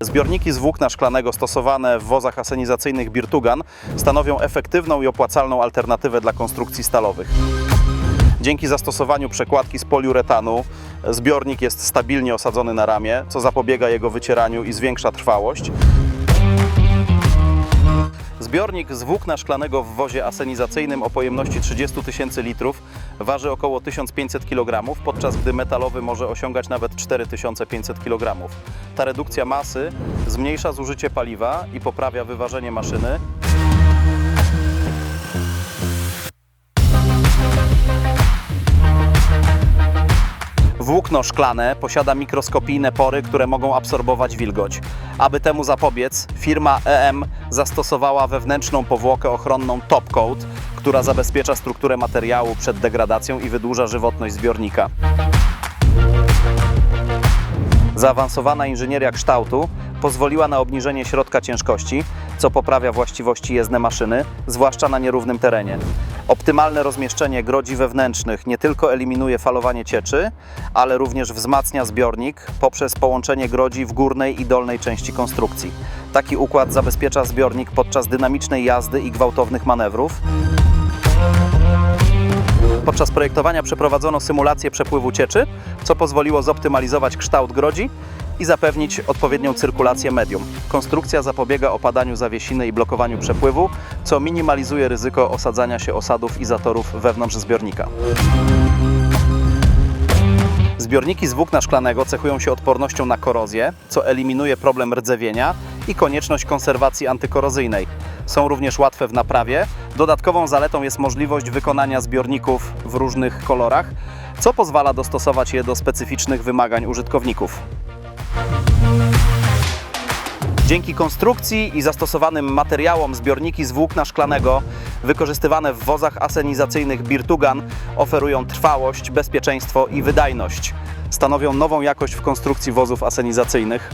Zbiorniki z włókna szklanego stosowane w wozach asenizacyjnych Birtugan stanowią efektywną i opłacalną alternatywę dla konstrukcji stalowych. Dzięki zastosowaniu przekładki z poliuretanu zbiornik jest stabilnie osadzony na ramię, co zapobiega jego wycieraniu i zwiększa trwałość. Zbiornik z włókna szklanego w wozie asenizacyjnym o pojemności 30 tysięcy litrów waży około 1500 kg, podczas gdy metalowy może osiągać nawet 4500 kg. Ta redukcja masy zmniejsza zużycie paliwa i poprawia wyważenie maszyny. Włókno szklane posiada mikroskopijne pory, które mogą absorbować wilgoć. Aby temu zapobiec, firma EM zastosowała wewnętrzną powłokę ochronną Top Coat, która zabezpiecza strukturę materiału przed degradacją i wydłuża żywotność zbiornika. Zaawansowana inżynieria kształtu pozwoliła na obniżenie środka ciężkości, co poprawia właściwości jezdne maszyny, zwłaszcza na nierównym terenie. Optymalne rozmieszczenie grodzi wewnętrznych nie tylko eliminuje falowanie cieczy, ale również wzmacnia zbiornik poprzez połączenie grodzi w górnej i dolnej części konstrukcji. Taki układ zabezpiecza zbiornik podczas dynamicznej jazdy i gwałtownych manewrów, Podczas projektowania przeprowadzono symulację przepływu cieczy, co pozwoliło zoptymalizować kształt grodzi i zapewnić odpowiednią cyrkulację medium. Konstrukcja zapobiega opadaniu zawiesiny i blokowaniu przepływu, co minimalizuje ryzyko osadzania się osadów i zatorów wewnątrz zbiornika. Zbiorniki z włókna szklanego cechują się odpornością na korozję, co eliminuje problem rdzewienia i konieczność konserwacji antykorozyjnej. Są również łatwe w naprawie. Dodatkową zaletą jest możliwość wykonania zbiorników w różnych kolorach, co pozwala dostosować je do specyficznych wymagań użytkowników. Dzięki konstrukcji i zastosowanym materiałom zbiorniki z włókna szklanego wykorzystywane w wozach asenizacyjnych Birtugan oferują trwałość, bezpieczeństwo i wydajność. Stanowią nową jakość w konstrukcji wozów asenizacyjnych.